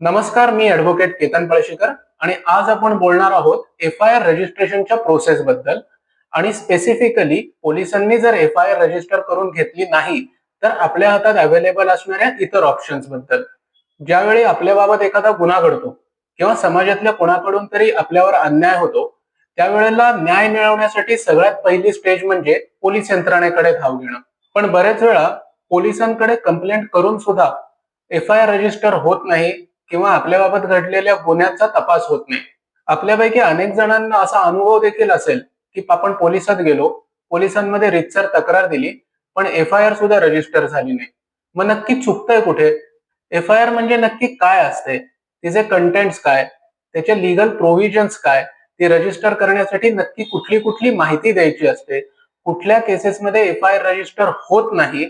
नमस्कार मी ऍडव्होकेट केतन पळशीकर आणि आज आपण बोलणार आहोत एफ आय आर रजिस्ट्रेशनच्या प्रोसेस बद्दल. आणि स्पेसिफिकली पोलिसांनी जर एफ आय आर रजिस्टर करून घेतली नाही तर आपल्या हातात अवेलेबल असणाऱ्या इतर ऑप्शन्सबद्दल. ज्यावेळी आपल्याबाबत एखादा गुन्हा घडतो किंवा समाजातल्या कोणाकडून तरी आपल्यावर अन्याय होतो त्यावेळेला न्याय मिळवण्यासाठी सगळ्यात पहिली स्टेज म्हणजे पोलीस यंत्रणेकडे धाव घेणं. पण बरेच वेळा पोलिसांकडे कंप्लेंट करून सुद्धा एफ आय आर रजिस्टर होत नाही किंवा आपल्याबाबत घडलेल्या गुन्ह्याचा तपास होत नाही. आपल्यापैकी अनेक जणांना असा अनुभव देखील असेल की आपण पोलिसात गेलो पोलिसांमध्ये रितसर तक्रार दिली पण एफ आय आर सुद्धा रजिस्टर झाली नाही. मग नक्की चुकतंय कुठे? एफ आय आर म्हणजे नक्की काय असते? तिचे कंटेंट्स काय? त्याचे लिगल प्रोव्हिजन्स काय? ती रजिस्टर करण्यासाठी नक्की कुठली कुठली माहिती द्यायची असते? कुठल्या केसेसमध्ये एफ आय आर रजिस्टर होत नाही?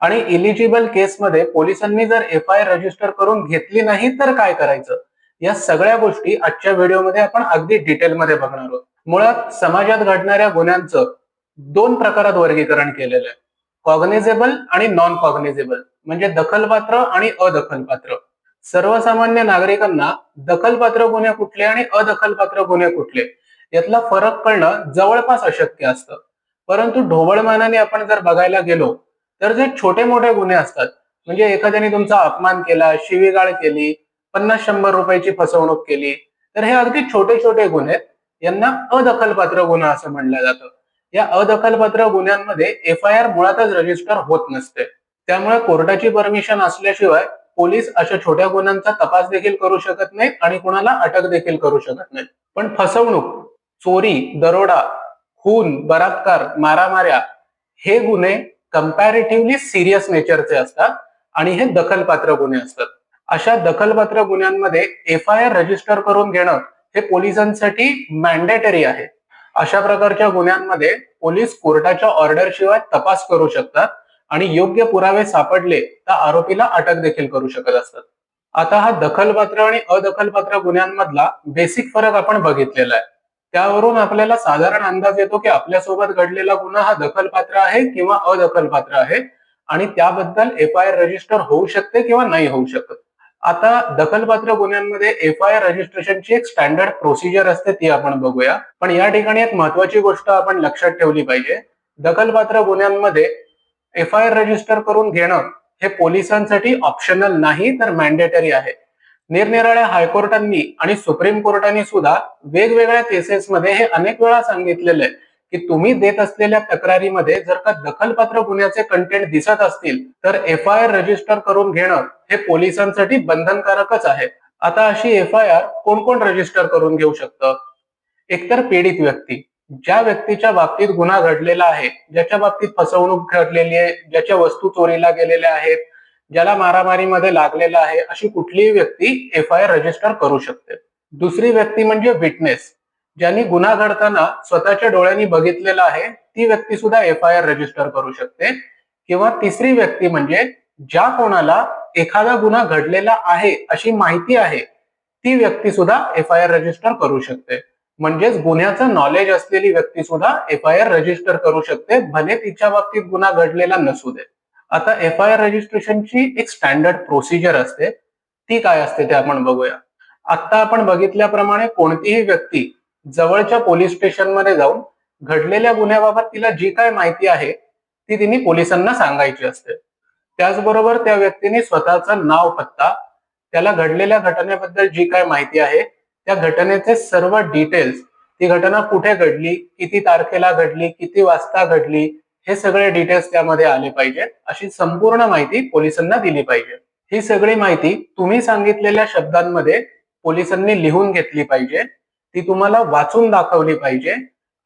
आणि इलिजिबल केसमध्ये पोलिसांनी जर एफ आय रजिस्टर करून घेतली नाही तर काय करायचं? या सगळ्या गोष्टी आजच्या व्हिडिओमध्ये आपण अगदी डिटेलमध्ये बघणार आहोत. मुळात समाजात घडणाऱ्या गुन्ह्यांचं दोन प्रकारात वर्गीकरण केलेलं आहे. कॉग्निझेबल आणि नॉन कॉग्निझेबल म्हणजे दखलपात्र आणि अदखलपात्र. सर्वसामान्य नागरिकांना दखलपात्र गुन्हे कुठले आणि अदखलपात्र गुन्हे कुठले? यातला फरक कळणं जवळपास अशक्य असतं. परंतु ढोबळमानाने आपण जर बघायला गेलो तर जे छोटे मोठे गुन्हे असतात म्हणजे एखाद्याने तुमचा अपमान केला शिवीगाळ केली पन्नास शंभर रुपयाची फसवणूक केली तर हे अगदी छोटे छोटे गुन्हे यांना अदखलपात्र गुन्हा असं म्हणलं जातं. या अदखलपात्र गुन्ह्यांमध्ये एफ आय आर मुळातच रजिस्टर होत नसते. त्यामुळे कोर्टाची परमिशन असल्याशिवाय पोलीस अशा छोट्या गुन्ह्यांचा तपास देखील करू शकत नाहीत आणि कुणाला अटक देखील करू शकत नाहीत. पण फसवणूक चोरी दरोडा खून बलात्कार मारामाऱ्या हे गुन्हे कंपॅरेटिव्हली सिरियस नेचरचे असतात आणि हे दखलपात्र गुन्हे असतात. अशा दखलपात्र गुन्ह्यांमध्ये एफ आय आर रजिस्टर करून घेणं हे पोलिसांसाठी मॅन्डेटरी आहे. अशा प्रकारच्या गुन्ह्यांमध्ये पोलीस कोर्टाच्या ऑर्डर शिवाय तपास करू शकतात आणि योग्य पुरावे सापडले तर आरोपीला अटक देखील करू शकत असतात. आता हा दखलपात्र आणि अदखलपात्र गुन्ह्यांमधला बेसिक फरक आपण बघितलेला आहे. त्यावरून आपल्याला साधारण अंदाज येतो की आपल्यासोबत घडलेला गुन्हा हा दखलपात्र आहे किंवा अदखलपात्र आहे आणि त्याबद्दल एफ आय आर रजिस्टर होऊ शकते किंवा नाही होऊ शकत. आता दखलपात्र गुन्ह्यांमध्ये एफ आय आर रजिस्ट्रेशनची एक स्टँडर्ड प्रोसिजर असते ती आपण बघूया. पण या ठिकाणी एक महत्वाची गोष्ट आपण लक्षात ठेवली पाहिजे. दखलपात्र गुन्ह्यांमध्ये एफ आय आर रजिस्टर करून घेणं हे पोलिसांसाठी ऑप्शनल नाही तर मॅन्डेटरी आहे. निरनिराळ्या हायकोर्टांनी आणि सुप्रीम कोर्टाने सुद्धा वेगवेगळ्या केसेसमध्ये हे अनेक वेळा सांगितलेलं आहे की तुम्ही देत असलेल्या तक्रारीमध्ये जर का दखलपात्र गुन्ह्याचे कंटेंट दिसत असतील तर एफ आय आर रजिस्टर करून घेणं हे पोलिसांसाठी बंधनकारकच आहे. आता अशी एफ आय आर कोण कोण रजिस्टर करून घेऊ शकतं? एकतर पीडित व्यक्ती ज्या व्यक्तीच्या बाबतीत गुन्हा घडलेला आहे ज्याच्या बाबतीत फसवणूक घडलेली आहे ज्याच्या वस्तू चोरीला गेलेल्या आहेत ज्याला मारामारीमध्ये लागलेला आहे अशी कुठलीही व्यक्ती एफ आय आर रजिस्टर करू शकते. दुसरी व्यक्ती म्हणजे विटनेस ज्यांनी गुन्हा घडताना स्वतःच्या डोळ्यांनी बघितलेला आहे ती व्यक्ती सुद्धा एफ आय आर रजिस्टर करू शकते. किंवा तिसरी व्यक्ती म्हणजे ज्या कोणाला एखादा गुन्हा घडलेला आहे अशी माहिती आहे ती व्यक्ती सुद्धा एफ आय आर रजिस्टर करू शकते. म्हणजेच गुन्ह्याचं नॉलेज असलेली व्यक्ती सुद्धा एफ आय आर रजिस्टर करू शकते भले तिच्या बाबतीत गुन्हा घडलेला नसू दे. आता एफ आय आर रजिस्ट्रेशनची एक स्टँडर्ड प्रोसिजर असते. ती काय असते ते आपण बघूया. आता आपण बघितल्याप्रमाणे कोणतीही व्यक्ती जवळच्या पोलीस स्टेशनमध्ये जाऊन घडलेल्या गुन्ह्याबाबत तिला जी काय माहिती आहे ती तिने पोलिसांना सांगायची असते. त्याचबरोबर त्या व्यक्तीने स्वतःचं नाव पत्ता त्याला घडलेल्या घटनेबद्दल जी काय माहिती आहे त्या घटनेचे सर्व डिटेल्स ती घटना कुठे घडली किती तारखेला घडली किती वाजता घडली हे सगळे डिटेल्स त्यामध्ये आले पाहिजेत. अशी संपूर्ण माहिती पोलिसांना दिली पाहिजे. ही सगळी माहिती तुम्ही सांगितलेल्या शब्दांमध्ये पोलिसांनी लिहून घेतली पाहिजे. ती तुम्हाला वाचून दाखवली पाहिजे.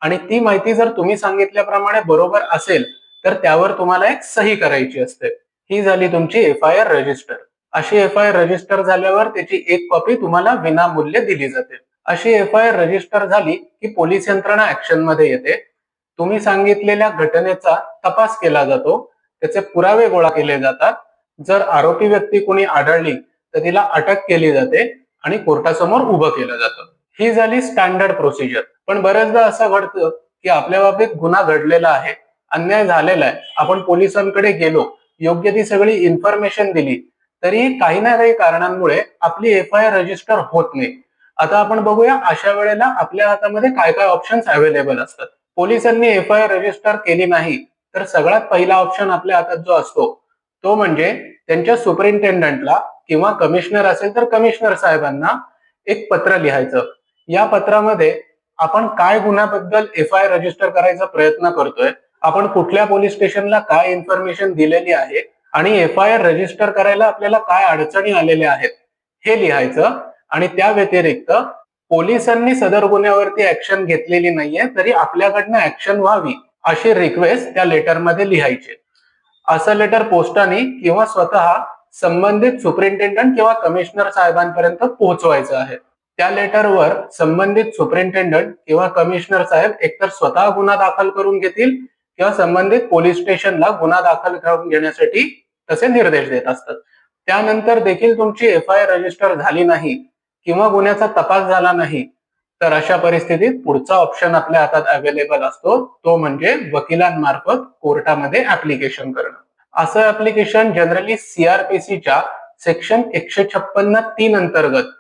आणि ती माहिती जर तुम्ही सांगितल्याप्रमाणे बरोबर असेल तर त्यावर तुम्हाला एक सही करायची असते. ही झाली तुमची एफ आय आर रजिस्टर अशी एफ आय आर रजिस्टर झाल्यावर त्याची एक कॉपी तुम्हाला विनामूल्य दिली जाते. अशी एफ आय आर रजिस्टर झाली की पोलीस यंत्रणा ऍक्शनमध्ये येते. तुम्ही सांगितलेल्या घटनेचा तपास केला जातो त्याचे पुरावे गोळा केले जातात. जर आरोपी व्यक्ती कोणी आढळली तर तिला अटक केली जाते आणि कोर्टासमोर उभं केलं जातं. ही झाली स्टँडर्ड प्रोसिजर पण बऱ्याचदा असं घडतं की आपल्या बाबतीत गुन्हा घडलेला आहे अन्याय झालेला आहे. आपण पोलिसांकडे गेलो योग्य ती सगळी इन्फॉर्मेशन दिली तरी काही ना काही कारणांमुळे आपली एफ आय आर रजिस्टर होत नाही. आता आपण बघूया अशा वेळेला आपल्या हातामध्ये काय काय ऑप्शन्स अवेलेबल असतात. पोलिसांनी एफ आय आर रजिस्टर केली नाही तर सगळ्यात पहिला ऑप्शन आपल्या हातात जो असतो तो म्हणजे त्यांच्या सुपरिंटेंडंटला किंवा कमिशनर असेल तर कमिशनर साहेबांना एक पत्र लिहायचं. या पत्रामध्ये आपण काय गुन्ह्याबद्दल एफ आय आर रजिस्टर करायचा प्रयत्न करतोय आपण कुठल्या पोलीस स्टेशनला काय इन्फॉर्मेशन दिलेली आहे आणि एफ आय आर रजिस्टर करायला आपल्याला काय अडचणी आलेल्या आहेत हे लिहायचं आणि त्या व्यतिरिक्त पोलिसांनी सदर गुन्ह्यावरती ऍक्शन घेतलेली नाहीये तरी आपल्याकडनं ऍक्शन व्हावी अशी रिक्वेस्ट त्या लेटरमध्ये लिहायची. असं लेटर पोस्टाने किंवा स्वतः संबंधित सुपरिंटेंडंट किंवा कमिशनर साहेबांपर्यंत पोहोचवायचं आहे. त्या लेटरवर संबंधित सुपरिंटेंडंट किंवा कमिशनर साहेब एकतर स्वतः गुन्हा दाखल करून घेतील किंवा संबंधित पोलीस स्टेशनला गुन्हा दाखल करून घेण्यासाठी तसे निर्देश देत असतात. त्यानंतर देखील तुमची एफ आय रजिस्टर झाली नाही किंवा गुन्ह्याचा तपास झाला नाही तर अशा परिस्थितीत पुढचा ऑप्शन आपल्या हातात अवेलेबल असतो. तो म्हणजे वकिलांमार्फत कोर्टामध्ये ऍप्लिकेशन करणं. असं ऍप्लिकेशन जनरली सीआरपीसीच्या सेक्शन एकशे छप्पन्न तीन अंतर्गत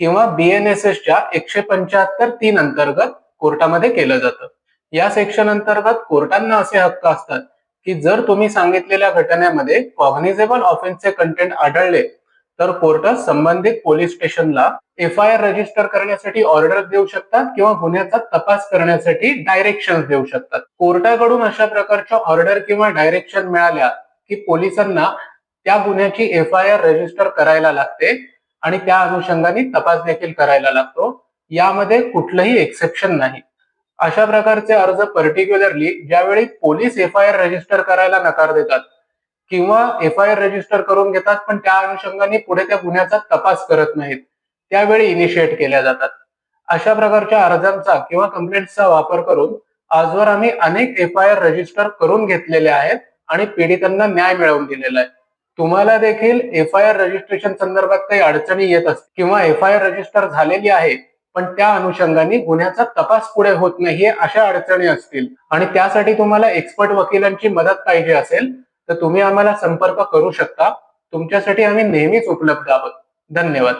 किंवा बीएनएसएसच्या एकशे पंच्याहत्तर तीन अंतर्गत कोर्टामध्ये केलं जातं. या सेक्शन अंतर्गत कोर्टांना असे हक्क असतात की जर तुम्ही सांगितलेल्या घटनेमध्ये कॉग्निझेबल ऑफेन्सचे कंटेंट आढळले तर कोर्ट संबंधित पोलीस स्टेशनला एफ आय आर रजिस्टर करण्यासाठी ऑर्डर देऊ शकतात किंवा गुन्ह्याचा तपास करण्यासाठी डायरेक्शन देऊ शकतात. कोर्टाकडून अशा प्रकारच्या ऑर्डर किंवा डायरेक्शन मिळाल्या की पोलिसांना त्या गुन्ह्याची एफ आय आर रजिस्टर करायला लागते आणि त्या अनुषंगाने तपास देखील करायला लागतो. यामध्ये कुठलंही एक्सेप्शन नाही. अशा प्रकारचे अर्ज पर्टिक्युलरली ज्यावेळी police F I R register करायला नकार देतात किंवा एफ आय आर रजिस्टर करून घेतात पण त्या अनुषंगाने पुढे त्या गुन्ह्याचा तपास करत नाहीत. त्यावेळी इनिशिएट केल्या जातात. अशा प्रकारच्या अर्जांचा किंवा कंप्लेंटचा वापर करून आजवर आम्ही अनेक एफ आय आर रजिस्टर करून घेतलेले आहेत आणि पीडितांना न्याय मिळवून दिलेला आहे. तुम्हाला देखील एफ आय आर रजिस्ट्रेशन संदर्भात काही अडचणी येत असतील किंवा एफ आय आर रजिस्टर झालेली आहे पण त्या अनुषंगाने गुन्ह्याचा तपास पुढे होत नाहीये अशा अडचणी असतील. आणि त्यासाठी तुम्हाला एक्सपर्ट वकिलांची मदत पाहिजे असेल तर तुम्ही आम्हाला संपर्क करू शकता. तुमच्यासाठी आम्ही नेहमीच उपलब्ध आहोत. धन्यवाद.